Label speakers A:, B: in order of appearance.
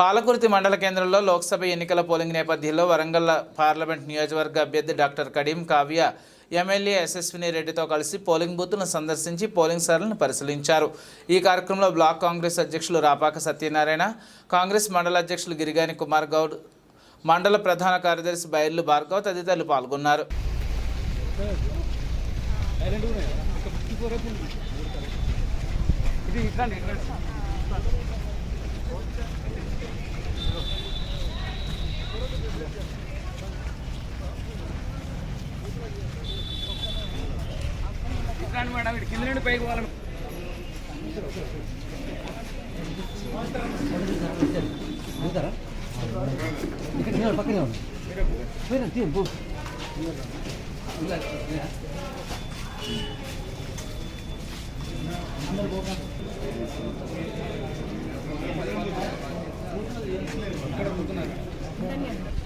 A: పాలకుర్తి మండల కేంద్రంలో లోక్సభ ఎన్నికల పోలింగ్ నేపథ్యంలో వరంగల్ పార్లమెంట్ నియోజకవర్గ అభ్యర్థి డాక్టర్ కడీం కావ్య ఎమ్మెల్యే యశస్విని రెడ్డితో కలిసి పోలింగ్ బూత్ను సందర్శించి పోలింగ్ సార్లను పరిశీలించారు. ఈ కార్యక్రమంలో బ్లాక్ కాంగ్రెస్ అధ్యక్షులు రాపాక సత్యనారాయణ కాంగ్రెస్ మండల అధ్యక్షులు గిరిగాని కుమార్ గౌడ్ మండల ప్రధాన కార్యదర్శి బైర్లు భార్గవ్ తదితరులు పాల్గొన్నారు.
B: రాండి మేడం వీడి కింద నుండి పైకి పోవాలి.
C: ఇక్కడ పక్కనే ఉంది పోయినా తీయం పో ఇక్కడ